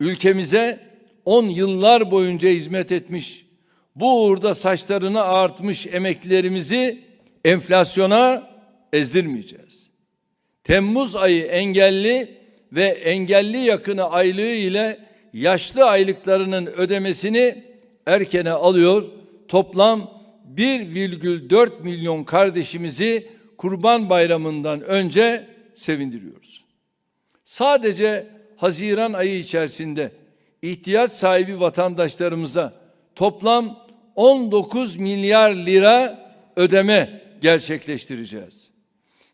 ülkemize 10 yıllar boyunca hizmet etmiş, bu uğurda saçlarını ağartmış emeklilerimizi enflasyona ezdirmeyeceğiz. Temmuz ayı engelli ve engelli yakını aylığı ile yaşlı aylıklarının ödemesini erkene alıyor. Toplam 1,4 milyon kardeşimizi Kurban Bayramı'ndan önce sevindiriyoruz. Sadece Haziran ayı içerisinde ihtiyaç sahibi vatandaşlarımıza toplam 19 milyar lira ödeme gerçekleştireceğiz.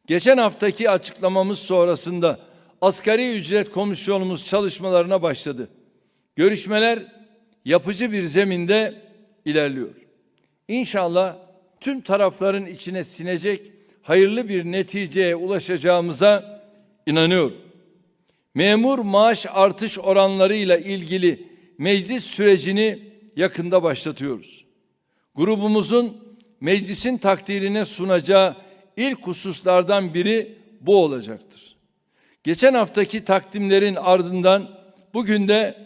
Geçen haftaki açıklamamız sonrasında asgari ücret komisyonumuz çalışmalarına başladı. Görüşmeler yapıcı bir zeminde ilerliyor. İnşallah tüm tarafların içine sinecek hayırlı bir neticeye ulaşacağımıza inanıyorum. Memur maaş artış oranlarıyla ilgili meclis sürecini yakında başlatıyoruz. Grubumuzun meclisin takdirine sunacağı ilk hususlardan biri bu olacaktır. Geçen haftaki takdimlerin ardından bugün de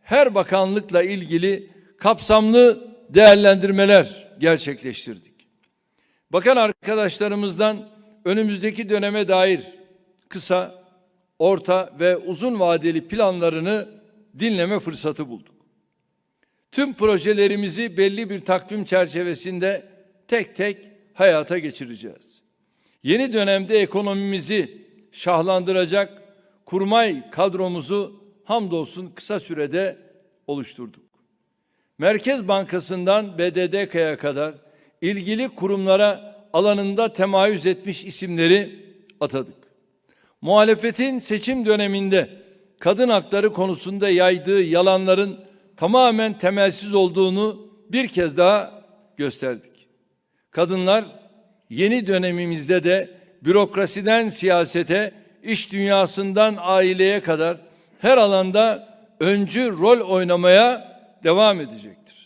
her bakanlıkla ilgili kapsamlı değerlendirmeler gerçekleştirdik. Bakan arkadaşlarımızdan önümüzdeki döneme dair kısa, orta ve uzun vadeli planlarını dinleme fırsatı bulduk. Tüm projelerimizi belli bir takvim çerçevesinde tek tek hayata geçireceğiz. Yeni dönemde ekonomimizi şahlandıracak kurmay kadromuzu hamdolsun kısa sürede oluşturduk. Merkez Bankası'ndan BDDK'ya kadar ilgili kurumlara alanında temayüz etmiş isimleri atadık. Muhalefetin seçim döneminde kadın hakları konusunda yaydığı yalanların tamamen temelsiz olduğunu bir kez daha gösterdik. Kadınlar yeni dönemimizde de bürokrasiden siyasete, iş dünyasından aileye kadar her alanda öncü rol oynamaya devam edecektir.